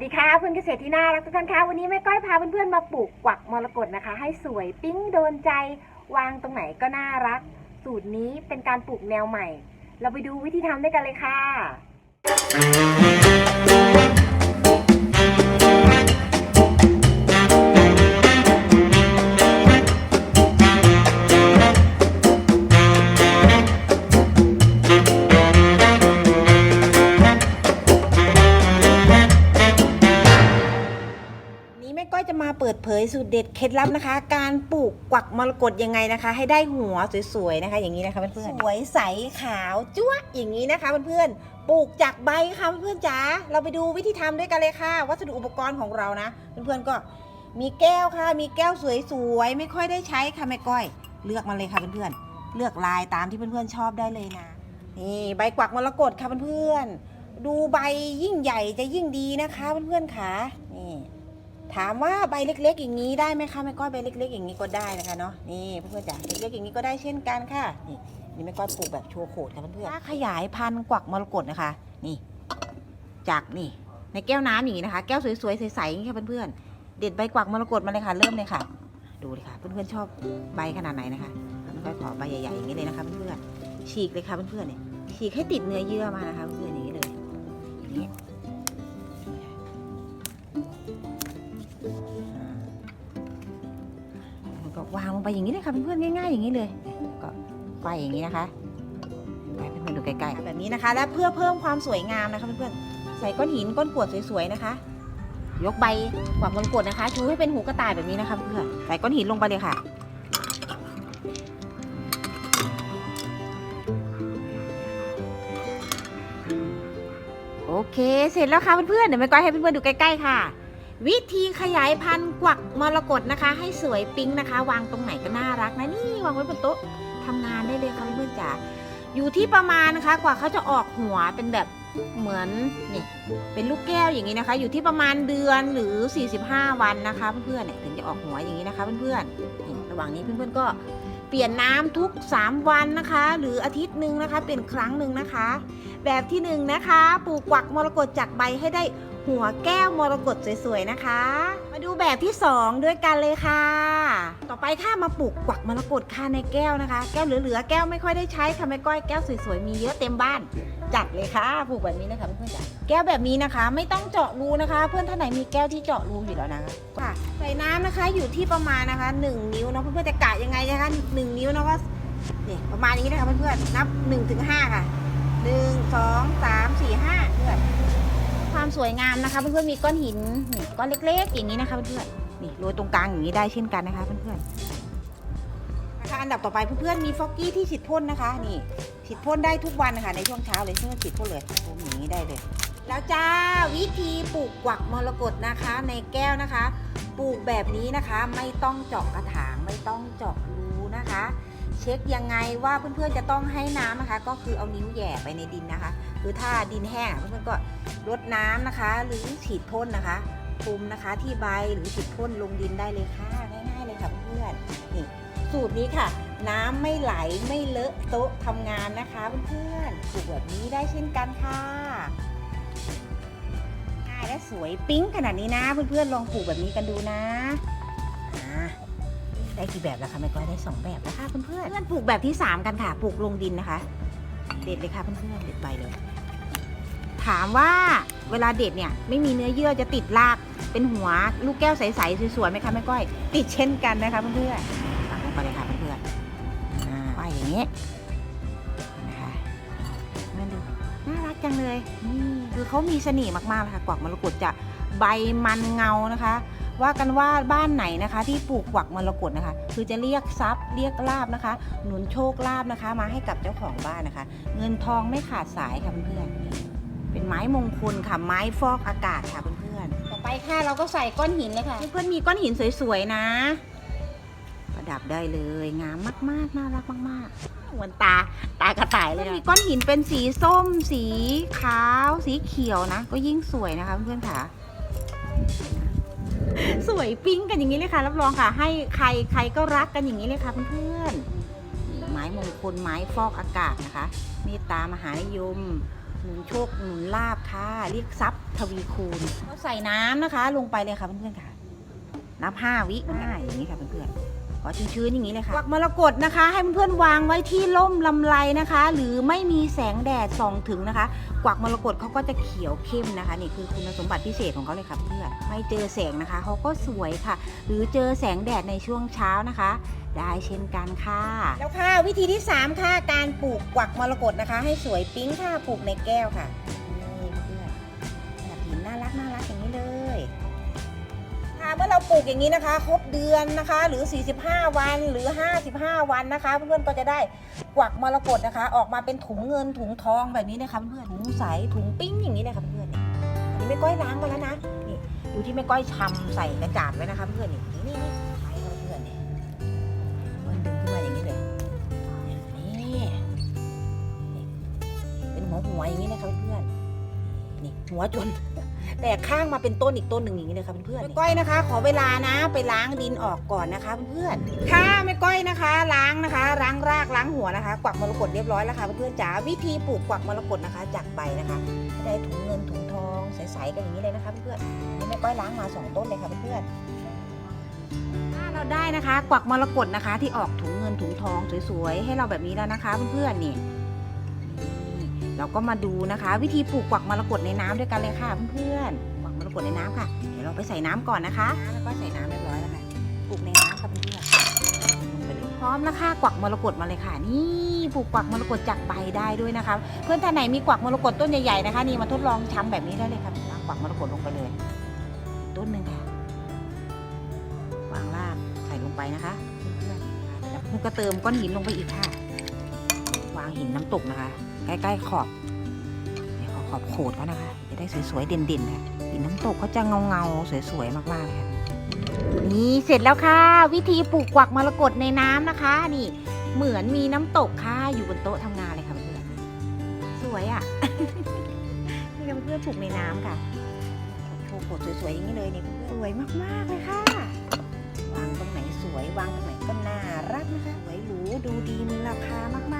สวัสดีค่ะเพื่อนเกษตรที่น่ารักทุกท่านคะวันนี้แม่ก้อยพาเพื่อนๆมาปลูกกวักมรกตนะคะ ให้สวยปิ้งโดนใจวางตรงไหนก็น่ารัก สูตรนี้เป็นการปลูกแนวใหม่ เราไปดูวิธีทำด้วยกันเลยค่ะ ยสูตรเด็ดเคล็ดลับนะคะ การปลูกกวักมรกตยังไงนะคะ ให้ได้หัวสวยๆนะคะ อย่างนี้นะคะเพื่อนๆสวยใสขาวจ้วะอย่างนี้นะคะเพื่อนๆปลูกจากใบค่ะเพื่อนๆจ๋าเราไปดูวิธีทำด้วยกันเลยค่ะ วัสดุอุปกรณ์ของเรานะ เพื่อนๆก็มีแก้วค่ะ มีแก้วสวยๆไม่ค่อยได้ใช้ค่ะแม่ก้อย เลือกมาเลยค่ะเพื่อนๆเลือกลายตามที่เพื่อนๆชอบได้เลยนะนี่ใบกวักมรกตค่ะเพื่อนๆดูใบยิ่งใหญ่จะยิ่งดีนะคะเพื่อนๆค่ะนี่ ถามว่าใบเล็กๆ อย่างนี้ได้ไหมคะแม่ก้อยใบเล็ก ๆ อย่างนี้ก็ได้นะคะเนาะนี่เพื่อนๆจ๋าเล็กๆอย่างนี้ก็ได้เช่นกันค่ะ นี่นี่แม่ก้อยปลูกแบบโชว์โขดค่ะเพื่อนๆถ้าขยายพันธุ์กวักมรกตนะคะ นี่ จากนี่ ในแก้วน้ำอย่างนี้นะคะ แก้วสวยๆใสๆอย่างนี้ค่ะเพื่อนๆเด็ดใบกวักมรกตมาเลยค่ะ เริ่มเลยค่ะ ดูเลยค่ะ เพื่อนๆชอบใบขนาดไหนนะคะแม่ก้อยขอใบใหญ่ๆอย่างนี้เลยนะคะเพื่อนๆฉีกเลยค่ะเพื่อนๆเนี่ยฉีกให้ติดเนื้อเยื่อมานะคะเพื่อนๆอย่างนี้เลยอย่างนี้ วางลงไปอย่างนี้เลยค่ะเพื่อนๆง่ายๆอย่างนี้เลยก็ไฟอย่างนี้นะคะไปเพื่อนๆดูใกล้ๆแบบนี้นะคะ และเพื่อเพิ่มความสวยงามนะคะเพื่อนๆใส่ก้อนหินก้อนกรวดสวยๆนะคะ ยกใบกวาดบนกรวดนะคะชูให้เป็นหูกระต่ายแบบนี้นะคะเพื่อนใส่ก้อนหินลงไปเลยค่ะโอเค เสร็จแล้วค่ะเพื่อนๆเดี๋ยวแม่ก้อยให้เพื่อนๆดูใกล้ๆค่ะ วิธีขยายพันธุ์กวักมรกตนะคะ ให้สวยปิ๊งนะคะ วางตรงไหนก็น่ารักนะนี่วางไว้บนโต๊ะทำงานได้เลยค่ะเพื่อนจ๋าอยู่ที่ประมาณนะคะ กว่าเขาจะออกหัวเป็นแบบเหมือนนี่เป็นลูกแก้วอย่างนี้นะคะ อยู่ที่ประมาณเดือนหรือ 45 วันนะคะ เพื่อนๆเนี่ยถึงจะออกหัวอย่างนี้นะคะ เพื่อนๆระหว่างนี้เพื่อนๆก็เปลี่ยนน้ำทุก 3 วันนะคะ หรืออาทิตย์หนึ่งนะคะ เปลี่ยนครั้งหนึ่งนะคะ แบบที่หนึ่งนะคะปลูกกวักมรกตจากใบให้ได้ หัวแก้วมรกตสวยๆนะคะ มาดูแบบที่ 2 ด้วยกันเลยค่ะ ต่อไปค่ะมาปลูกกวักมรกตค่ะในแก้วนะคะ แก้วเหลือๆแก้วไม่ค่อยได้ใช้ค่ะแม่ก้อยแก้วสวยๆมีเยอะเต็มบ้านจัดเลยค่ะปลูกแบบนี้นะคะเพื่อนๆจ้ะแก้วแบบนี้นะคะ ไม่ต้องเจาะรูนะคะ เพื่อนท่านไหนมีแก้วที่เจาะรูอยู่แล้วนะคะค่ะใส่น้ำนะคะอยู่ที่ประมาณนะคะ 1 นิ้วเนาะเพื่อนๆจะกะยังไงนะคะ1นิ้วนะว่านี่ยประมาณนี้นะคะเพื่อนๆนับ1ถึง5ค่ะ 1 2 3 4 5เพื่อน ความสวยงามนะคะ เพื่อนๆมีก้อนหินนี่ก้อนเล็กๆ อย่างนี้นะคะเพื่อนๆนี่โรยตรงกลางอย่างนี้ได้เช่นกันนะคะเพื่อนๆนะคะอันดับต่อไปเพื่อนๆมีฟอกกี้ที่ฉีดพ่นนะคะนี่ฉีดพ่นได้ทุกวันนะคะในช่วงเช้าเลยเพื่อนฉีดพ่นเลยพ่นอย่างนี้ได้เลย แล้วจ้าวิธีปลูกกวักมรกตนะคะ ในแก้วนะคะ ปลูกแบบนี้นะคะ ไม่ต้องเจาะกระถางไม่ต้องเจาะรูนะคะ เช็คยังไงว่าเพื่อนๆจะต้องให้น้ำนะคะ ก็คือเอานิ้วแย่ไปในดินนะคะคือถ้าดินแห้งเพื่อนๆก็รดน้ำนะคะ หรือฉีดพ่นนะคะคุมนะคะที่ใบหรือฉีดพ่นลงดินได้เลยค่ะง่ายๆเลยค่ะเพื่อนๆนี่สูตรนี้ค่ะ น้ำไม่ไหลไม่เลอะโต๊ะทำงานนะคะเพื่อนๆปลูกแบบนี้ได้เช่นกันค่ะง่ายและสวยปิ๊งขนาดนี้นะ เพื่อนๆลองปลูกแบบนี้กันดูนะอ่า ได้กี่แบบแล้วคะแม่ก้อยได้สองแบบแล้วค่ะเพื่อนๆเพื่อนปลูกแบบที่สามกันค่ะปลูกลงดินนะคะ เด็ดเลยค่ะเพื่อนๆเด็ดใบเลย ถามว่าเวลาเด็ดเนี่ยไม่มีเนื้อเยื่อจะติดรากเป็นหัวลูกแก้วใสๆสวยๆไหมคะแม่ก้อย ติดเช่นกันนะคะเพื่อนๆปักลงไปเลยค่ะเพื่อนๆอ่าป้ายอย่างนี้นะคะนั่นดูน่ารักจังเลยนี่คือเขามีเสน่ห์มากๆค่ะกวักมรกตจะใบมันเงานะคะ ว่ากันว่าบ้านไหนนะคะที่ปลูกกวักมรกตนะคะ คือจะเรียกทรัพย์เรียกลาบนะคะ หนุนโชคลาบนะคะ มาให้กับเจ้าของบ้านนะคะ เงินทองไม่ขาดสายค่ะเพื่อนๆเป็นไม้มงคลค่ะไม้ฟอกอากาศค่ะเพื่อนๆต่อไปค่ะเราก็ใส่ก้อนหินเลยค่ะเพื่อนๆมีก้อนหินสวยๆนะ ประดับได้เลยงามมากๆน่ารักมากๆเหมือนตาตากระต่ายเลยมีก้อนหินเป็นสีส้ม สีขาว สีเขียวนะ ก็ยิ่งสวยนะคะเพื่อนๆค่ะ สวยปิ้งกันอย่างนี้เลยค่ะรับรองค่ะ ให้ใครใครก็รักกันอย่างนี้เลยค่ะเพื่อนๆไม้มงคลไม้ฟอกอากาศนะคะเมตตามหานิยมหนุนโชคหนุนลาบค่ะเรียกทรัพย์ทวีคูณเราใส่น้ำนะคะ ลงไปเลยค่ะเพื่อนๆค่ะ นับห้าวิอ่าอย่างนี้ค่ะเพื่อนๆ ขอชื้นๆอย่างนี้เลยค่ะกวักมรกตนะคะ ให้เพื่อนๆวางไว้ที่ร่มลำไรนะคะ หรือไม่มีแสงแดดส่องถึงนะคะ กวักมรกตเขาก็จะเขียวเข้มนะคะนี่คือคุณสมบัติพิเศษของเขาเลยค่ะเพื่อนไม่เจอแสงนะคะเขาก็สวยค่ะ หรือเจอแสงแดดในช่วงเช้านะคะ ได้เช่นกันค่ะ แล้วค่ะวิธีที่ 3 ค่ะการปลูกกวักมรกตนะคะ ให้สวยปิ๊งค่ะปลูกในแก้วค่ะ ปลูกอย่างนี้นะคะ ครบเดือนนะคะ หรือ 45 วันหรือ 55 วันนะคะ เพื่อนๆก็จะได้กวักมรกตนะคะ ออกมาเป็นถุงเงินถุงทองแบบนี้นะคะเพื่อนๆถุงใสถุงปิ้งอย่างนี้เลยค่ะเพื่อนๆอันนี้แม่ก้อยล้างมาแล้วนะนี่ดูที่แม่ก้อยชำใส่กระจาดไว้นะคะเพื่อนๆนี่นี่นี่เพื่อนๆนี่ยมันดึงขึ้นมาอย่างนี้เลยนี่เป็นหัวหัวอย่างนี้นะครับเพื่อนนี่หัวจน แต่ข้างมาเป็นต้นอีกต้นหนึ่งอย่างนี้เลยครับเพื่อนๆแม่ก้อยนะคะ ขอเวลานะไปล้างดินออกก่อนนะคะเพื่อนๆค่ะแม่ก้อยนะคะ ล้างนะคะล้างรากล้างหัวนะคะ กวักมรกตเรียบร้อยแล้วค่ะเพื่อนๆจ๋าวิธีปลูกกวักมรกตนะคะ จากใบนะคะ ได้ถุงเงินถุงทองใสๆกันอย่างนี้เลยนะคะเพื่อนๆนี่แม่ก้อยล้างมาสองต้นเลยค่ะเพื่อนๆถ้าเราได้นะคะ กวักมรกตนะคะ ที่ออกถุงเงินถุงทองสวยๆให้เราแบบนี้แล้วนะคะเพื่อนๆนี่นี่ เราก็มาดูนะคะ วิธีปลูกกวักมรกตในน้ำด้วยกันเลยค่ะเพื่อนๆกวักมรกตในน้ำค่ะ เดี๋ยวเราไปใส่น้ำก่อนนะคะ แล้วก็ใส่น้ำเรียบร้อยแล้วค่ะปลูกในน้ำค่ะเพื่อนๆลงไปเลยพร้อมแล้วค่ะกวักมรกตมาเลยค่ะ นี่ปลูกกวักมรกตจากใบได้ด้วยนะคะ เพื่อนท่านไหนมีกวักมรกตต้นใหญ่ๆนะคะ นี่มาทดลองทำแบบนี้ได้เลยค่ะวางกวักมรกตลงไปเลย ต้นหนึ่งค่ะวางรากใส่ลงไปนะคะเพื่อนๆแล้วก็เติมก้อนหินลงไปอีกค่ะ วางหินน้ำตกนะคะ ใกล้ๆขอบขอบขอบโขดเขานะคะ จะได้สวยๆเด่นๆค่ะหินน้ำตกเขาจะเงาๆสวยๆมากๆเลยค่ะนี่เสร็จแล้วค่ะ วิธีปลูกกวักมรกตในน้ำนะคะ นี่ เหมือนมีน้ำตกค่ะอยู่บนโต๊ะทำงานเลยค่ะเพื่อนสวยอะนี่เพื่อนปลูกในน้ำค่ะโชว์โขดสวยๆอย่างนี้เลยนี่สวยมากๆเลยค่ะ วางตรงไหนสวยวางตรงไหนก็น่ารักนะคะสวยหรูดูดีมีราคามากๆ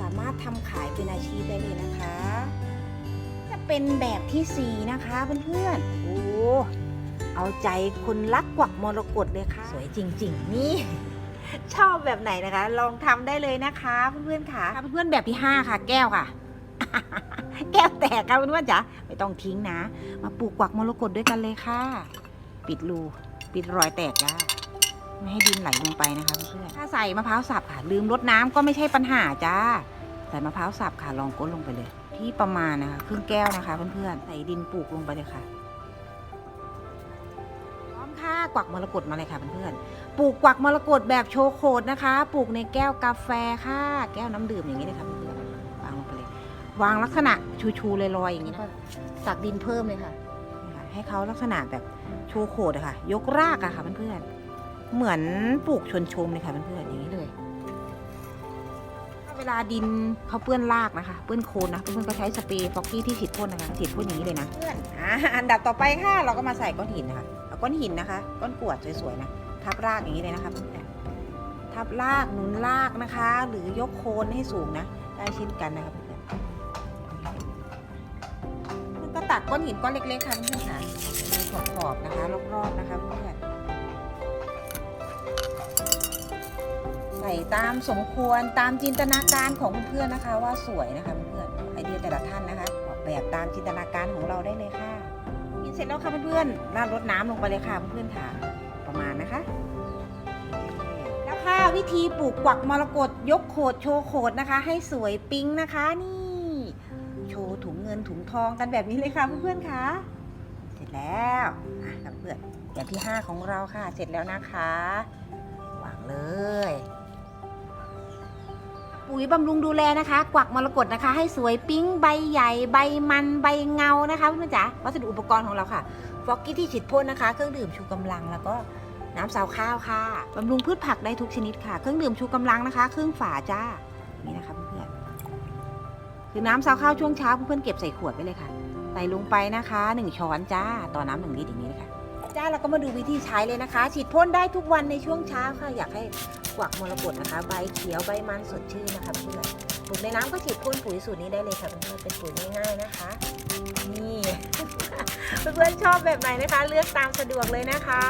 สามารถทำขายเป็นอาชีพได้เลยนะคะ จะเป็นแบบที่สี่นะคะเพื่อนๆโอ้เอาใจคนรักกวักมรกตเลยค่ะ สวยจริง ๆ นี่ ชอบแบบไหนนะคะ ลองทำได้เลยนะคะเพื่อนๆค่ะเพื่อนๆแบบที่ห้าค่ะ แก้วค่ะแก้วแตกค่ะเพื่อนๆจ๋าไม่ต้องทิ้งนะ มาปลูกกวักมรกตด้วยกันเลยค่ะ ปิดรูปิดรอยแตกจ้า ไม่ให้ดินไหลลงไปนะคะเพื่อนๆถ้าใส่มะพร้าวสับค่ะ ลืมรดน้ำก็ไม่ใช่ปัญหาจ้า ใส่มะพร้าวสับค่ะลองก้นลงไปเลย ที่ประมาณนะคะครึ่งแก้วนะคะ เพื่อนๆใส่ดินปลูกลงไปเลยค่ะพร้อมค่ะกวักมรกตมาเลยค่ะเพื่อนๆปลูกกวักมรกตแบบโชว์โคดนะคะ ปลูกในแก้วกาแฟค่ะ แก้วน้ำดื่มอย่างนี้เลยค่ะเพื่อนๆวางลงไปเลยวางลักษณะชูๆลอยๆอย่างนี้นะคะสักดินเพิ่มเลยค่ะนี่ค่ะ ให้เขาลักษณะแบบโชว์โขดอะค่ะ ยกรากอะค่ะเพื่อนๆ เหมือนปลูกชวนชมเลยค่ะเพื่อนๆอย่างนี้เลย เวลาดินเขาเปื้อนรากนะคะ เปื้อนโคนนะเพื่อนๆก็ใช้สเปรย์ฟอกกี้ที่ฉีดพ่นนะคะฉีดพ่นอย่างนี้เลยนะเพื่อนอ่าอันดับต่อไปค่ะ เราก็มาใส่ก้อนหินนะคะเอาก้อนหินนะคะ ก้อนกรวดสวยๆนะทับรากอย่างนี้เลยนะคะเพื่อนๆทับรากหนุนรากนะคะ หรือยกโคนให้สูงนะ ได้เช่นกันนะคะเพื่อนๆก็ตัดก้อนหินก้อนเล็กๆค่ะเพื่อนๆค่ะขอบๆนะคะรอบๆนะคะเพื่อน ใส่ตามสมควรตามจินตนาการของเพื่อนๆนะคะ ว่าสวยนะคะเพื่อนๆไอเดียแต่ละท่านนะคะออกแบบตามจินตนาการของเราได้เลยค่ะกินเสร็จแล้วค่ะเพื่อนๆราดรดน้ำลงไปเลยค่ะเพื่อนๆค่ะประมาณนะคะแล้วค่ะวิธีปลูกกวักมรกตยกโขดโชว์โขดนะคะ ให้สวยปิ๊งนะคะนี่ โชว์ถุงเงินถุงทองกันแบบนี้เลยค่ะเพื่อนๆค่ะเสร็จแล้วอะเพื่อนอย่างที่ 5 ของเราค่ะ เสร็จแล้วนะคะ วางเลย ปุ๋ยบำรุงดูแลนะคะ กวักมรกตนะคะ ให้สวยปิ๊งใบใหญ่ ใบมันใบเงานะคะเพื่อนๆจ๋าวัสดุอุปกรณ์ของเราค่ะฟอกกี้ที่ฉีดพ่นนะคะ เครื่องดื่มชูกำลังแล้วก็น้ำซาวข้าวค่ะบำรุงพืชผักได้ทุกชนิดค่ะ เครื่องดื่มชูกำลังนะคะครึ่งฝาจ้าอย่างนี้นะคะเพื่อนๆคือน้ำซาวข้าวช่วงเช้าเพื่อนๆเก็บใส่ขวดไว้เลยค่ะใส่ลงไปนะคะ 1 ช้อนจ้า ต่อน้ำหนึ่งลิตรอย่างนี้เลยค่ะ จ้าเราก็มาดูวิธีใช้เลยนะคะ ฉีดพ่นได้ทุกวันในช่วงเช้าค่ะ อยากให้กวักมรกตนะคะ ใบเขียวใบมันสดชื่นนะคะเพื่อนปลูกในน้ำก็ฉีดพ่นปุ๋ยสูตรนี้ได้เลยค่ะเพื่อนเป็นปุ๋ยง่ายๆนะคะ นี่เพื่อนๆชอบแบบไหนนะคะ เลือกตามสะดวกเลยนะคะ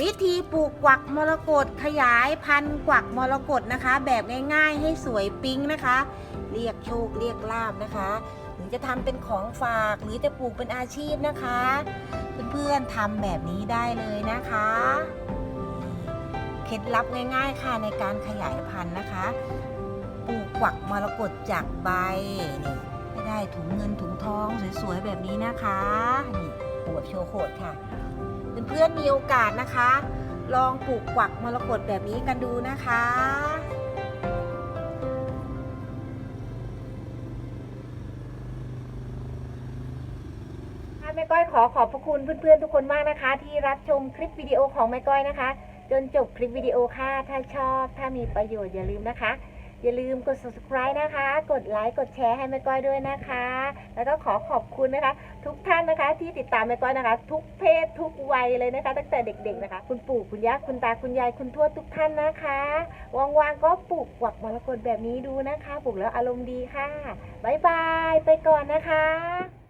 วิธีปลูกกวักมรกตขยายพันธุ์กวักมรกตนะคะ แบบง่ายๆ ให้สวยปิ๊งนะคะ เรียกโชคเรียกลาบนะคะ จะทำเป็นของฝากหรือจะปลูกเป็นอาชีพนะคะ เพื่อนๆทำแบบนี้ได้เลยนะคะเคล็ดลับง่าย ๆ ค่ะในการขยายพันธุ์นะคะ ปลูกกวักมรกตจากใบนี่ได้ถุงเงินถุงทองสวยๆแบบนี้นะคะนี่ปวดโชว์โคดค่ะเพื่อนๆมีโอกาสนะคะ ลองปลูกกวักมรกตแบบนี้กันดูนะคะ ขอขอบพระคุณเพื่อนๆทุกคนมากนะคะ ที่รับชมคลิปวิดีโอของแม่ก้อยนะคะ จนจบคลิปวิดีโอค่ะ ถ้าชอบถ้ามีประโยชน์อย่าลืมนะคะ อย่าลืมกด subscribe นะคะ กดไลค์กดแชร์ให้แม่ก้อยด้วยนะคะ แล้วก็ขอขอบคุณนะคะ ทุกท่านนะคะ ที่ติดตามแม่ก้อยนะคะ ทุกเพศทุกวัยเลยนะคะ ตั้งแต่เด็ก ๆนะคะ คุณปู่คุณย่าคุณตาคุณยายคุณทวดทุกท่านนะคะว่างๆก็ปลูกกวักมรกตแบบนี้ดูนะคะปลูกแล้วอารมณ์ดีค่ะบ๊ายบายไปก่อนนะคะ